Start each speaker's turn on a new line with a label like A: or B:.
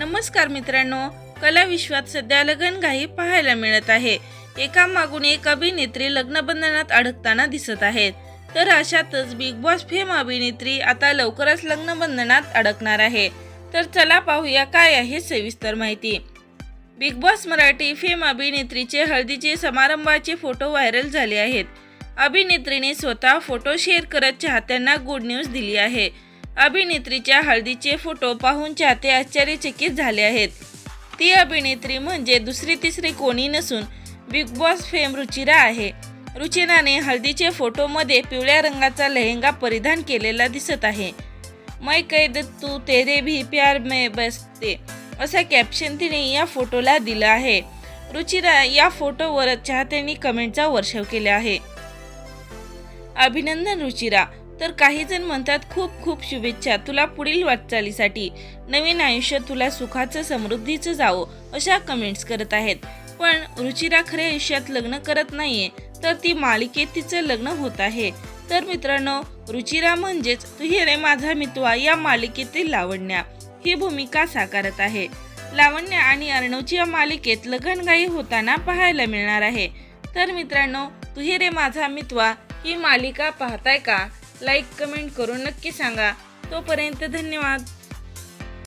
A: नमस्कार मित्रांनो कला विश्वात सध्या लग्नघाई पाहायला मिळत आहे. एका मागून एक अभिनेत्री लग्नबंधनात अडकताना दिसत आहेत. तर अशातच बिग बॉस फेम अभिनेत्री आता लवकरच लग्नबंधनात अडकणार आहे. तर चला पाहूया काय आहे सविस्तर माहिती. बिग बॉस मराठी फेम अभिनेत्रीचे हळदीचे समारंभाचे फोटो व्हायरल झाले आहेत. अभिनेत्रीने स्वतः फोटो शेअर करत चाहत्यांना गुड न्यूज दिली आहे. अभिनेत्रीच्या हळदीचे फोटो पाहून चाहते आश्चर्यचकित झाले आहेत. ती अभिनेत्री म्हणजे दुसरी तिसरी कोणी नसून बिग बॉस फेम रुचिरा आहे. रुचिराने हळदीचे फोटोमध्ये पिवळ्या रंगाचा लेहंगा परिधान केलेला दिसत आहे. मै कैद तू तेरे भी प्यार मे बसते असा कॅप्शन तिने या फोटोला दिलं आहे. रुचिरा या फोटोवर चाहत्यांनी कमेंटचा वर्षाव केला आहे. अभिनंदन रुचिरा. तर काही जण म्हणतात खूप खूप शुभेच्छा तुला पुढील वाटचालीसाठी. नवीन आयुष्य तुला सुखाचं समृद्धीचं जावं अशा कमेंट्स करत आहेत. पण रुचिरा खऱ्या आयुष्यात लग्न करत नाहीये तर ती मालिकेत तिचं लग्न होत आहे. तर मित्रांनो रुचिरा म्हणजेच तुही रे माझा मितवा या मालिकेतील लावण्या. ही भूमिका साकारत आहे. लावण्य आणि अर्णवची या मालिकेत लगनगाई होताना पाहायला मिळणार आहे. तर मित्रांनो तुही रे माझा मितवा ही मालिका पाहताय का? लाईक कमेंट करून नक्की सांगा. तोपर्यंत धन्यवाद.